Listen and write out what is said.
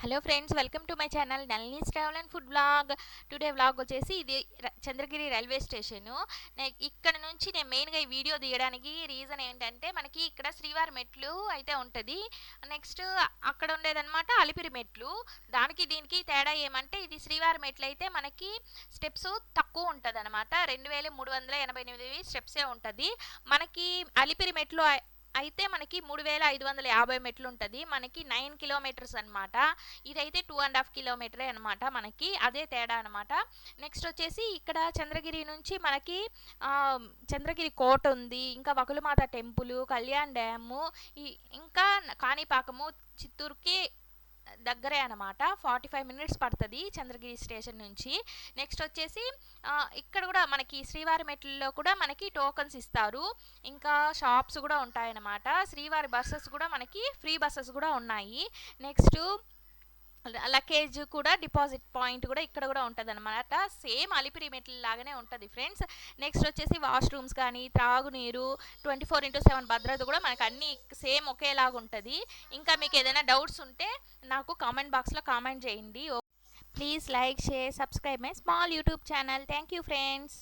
Hello friends welcome to my channel నల్నీస్ travel and food blog. Today blog వచ్చేసి ఇది Chandragiri railway station. ఇక్కడ నుంచి నేను మెయిన్గా ఈ వీడియో తీయడానికి రీజన్ ఏంటంటే మనకి ఇక్కడ శ్రీవారి మెట్లు అయితే ఉంటుంది. నెక్స్ట్ అక్కడ ఉండేదన్నమాట అలిపిరి మెట్లు. దానికి దీనికి తేడా ఏమంటే ఇది శ్రీవారి మెట్లు అయితే మనకి స్టెప్స్ తక్కువ ఉంటుంది అనమాట రెండు వేల మూడు వందల ఎనభై ఎనిమిది స్టెప్సే ఉంటుంది. మనకి అలిపిరి మెట్లు అయితే మనకి మూడు వేల ఐదు వందల యాభై మెట్లు ఉంటుంది మనకి నైన్ కిలోమీటర్స్ అనమాట ఇదైతే టూ అండ్ హాఫ్ కిలోమీటరే అనమాట మనకి. అదే తేడా అనమాట నెక్స్ట్ వచ్చేసి ఇక్కడ చంద్రగిరి నుంచి మనకి చంద్రగిరి కోట ఉంది. ఇంకా వకులమాత టెంపుల్ కళ్యాణ్ డ్యాము ఈ ఇంకా కాణిపాకము చిత్తూరుకి దగ్గరే అనమాట ఫార్టీ ఫైవ్ మినిట్స్ పడుతుంది చంద్రగిరి స్టేషన్ నుంచి. నెక్స్ట్ వచ్చేసి ఇక్కడ కూడా మనకి శ్రీవారి మెట్లలో కూడా మనకి టోకన్స్ ఇస్తారు. ఇంకా షాప్స్ కూడా ఉంటాయన్నమాట. శ్రీవారి బస్సెస్ కూడా మనకి ఫ్రీ బస్సెస్ కూడా ఉన్నాయి. నెక్స్ట్ లగేజ్ కూడా డిపాజిట్ పాయింట్ కూడా ఇక్కడ కూడా ఉంటుంది అనమాట సేమ్ అలిపిరి మెట్ల లాగానే ఉంటుంది ఫ్రెండ్స్. నెక్స్ట్ వచ్చేసి వాష్రూమ్స్ కానీ త్రాగునీరు ట్వంటీ ఫోర్ ఇంటూ సెవెన్ భద్రత కూడా మనకు అన్నీ సేమ్ ఒకేలాగా ఉంటుంది. ఇంకా మీకు ఏదైనా డౌట్స్ ఉంటే నాకు కామెంట్ బాక్స్లో కామెంట్ చేయండి. Please like share subscribe my small YouTube channel. Thank you friends.